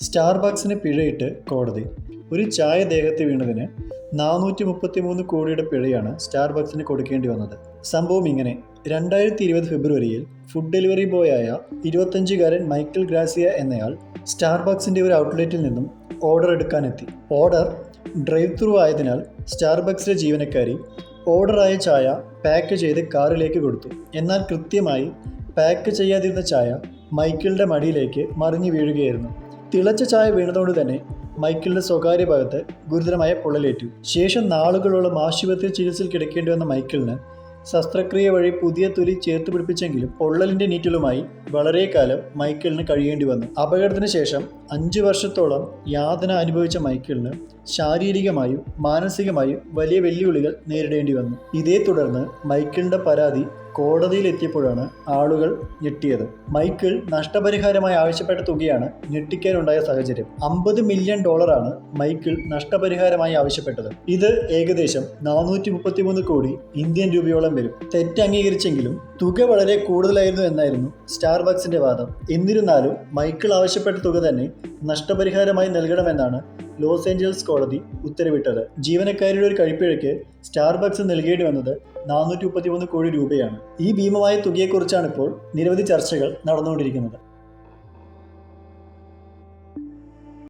സ്റ്റാർബക്സിന് പിഴയിട്ട് കോടതി. ഒരു ചായ ദേഹത്ത് വീണതിന് നാനൂറ്റി മുപ്പത്തി മൂന്ന് കോടിയുടെ പിഴയാണ് സ്റ്റാർബക്സിന് കൊടുക്കേണ്ടി വന്നത്. സംഭവം ഇങ്ങനെ. രണ്ടായിരത്തി ഇരുപത് ഫെബ്രുവരിയിൽ ഫുഡ് ഡെലിവറി ബോയായ ഇരുപത്തഞ്ചുകാരൻ മൈക്കിൾ ഗ്രാസിയ എന്നയാൾ സ്റ്റാർബക്സിന്റെ ഒരു ഔട്ട്ലെറ്റിൽ നിന്നും ഓർഡർ എടുക്കാനെത്തി. ഓർഡർ ഡ്രൈവ് ത്രൂ ആയതിനാൽ സ്റ്റാർബക്സിലെ ജീവനക്കാരി ഓർഡറായ ചായ പാക്ക് ചെയ്ത് കാറിലേക്ക് കൊടുത്തു. എന്നാൽ കൃത്യമായി പാക്ക് ചെയ്യാതിരുന്ന ചായ മൈക്കിളുടെ മടിയിലേക്ക് മറിഞ്ഞു വീഴുകയായിരുന്നു. തിളച്ച ചായ വീണതുകൊണ്ട് തന്നെ മൈക്കിളിന്റെ സ്വകാര്യ ഭാഗത്ത് ഗുരുതരമായ പൊള്ളലേറ്റു. ശേഷം നാളുകളോളം ആശുപത്രി ചികിത്സയിൽ കിടക്കേണ്ടി വന്ന മൈക്കിളിന് ശസ്ത്രക്രിയ വഴി പുതിയ തൊലി ചേർത്ത് പിടിപ്പിച്ചെങ്കിലും പൊള്ളലിന്റെ നീറ്റലുമായി വളരെ കാലം മൈക്കിളിന് കഴിയേണ്ടി വന്നു. അപകടത്തിന് ശേഷം അഞ്ച് വർഷത്തോളം യാതന അനുഭവിച്ച മൈക്കിളിന് ശാരീരികമായും മാനസികമായും വലിയ വെല്ലുവിളികൾ നേരിടേണ്ടി വന്നു. ഇതേ തുടർന്ന് മൈക്കിളിന്റെ പരാതി കോടതിയിൽ എത്തിയപ്പോഴാണ് ആളുകൾ ഞെട്ടിയത്. മൈക്കിൾ നഷ്ടപരിഹാരമായി ആവശ്യപ്പെട്ട തുകയാണ് ഞെട്ടിക്കാനുണ്ടായ സാഹചര്യം. അമ്പത് മില്യൺ ഡോളറാണ് മൈക്കിൾ നഷ്ടപരിഹാരമായി ആവശ്യപ്പെട്ടത്. ഇത് ഏകദേശം നാനൂറ്റി മുപ്പത്തിമൂന്ന് കോടി ഇന്ത്യൻ രൂപയോളം വരും. തെറ്റ് അംഗീകരിച്ചെങ്കിലും തുക വളരെ കൂടുതലായിരുന്നു എന്നായിരുന്നു സ്റ്റാർബക്സിന്റെ വാദം. എന്നിരുന്നാലും മൈക്കിൾ ആവശ്യപ്പെട്ട തുക തന്നെ നഷ്ടപരിഹാരമായി നൽകണമെന്നാണ് ലോസ് ഏഞ്ചൽസ് കോടതി ഉത്തരവിട്ടത്. ജീവനക്കാരുടെ ഒരു കഴിപ്പിഴയ്ക്ക് സ്റ്റാർബക്സ് നൽകേണ്ടി വന്നത് നാനൂറ്റി മുപ്പത്തിമൂന്ന് കോടി രൂപയാണ്. ഈ ഭീമമായ തുകയെക്കുറിച്ചാണ് ഇപ്പോൾ നിരവധി ചർച്ചകൾ നടന്നുകൊണ്ടിരിക്കുന്നത്.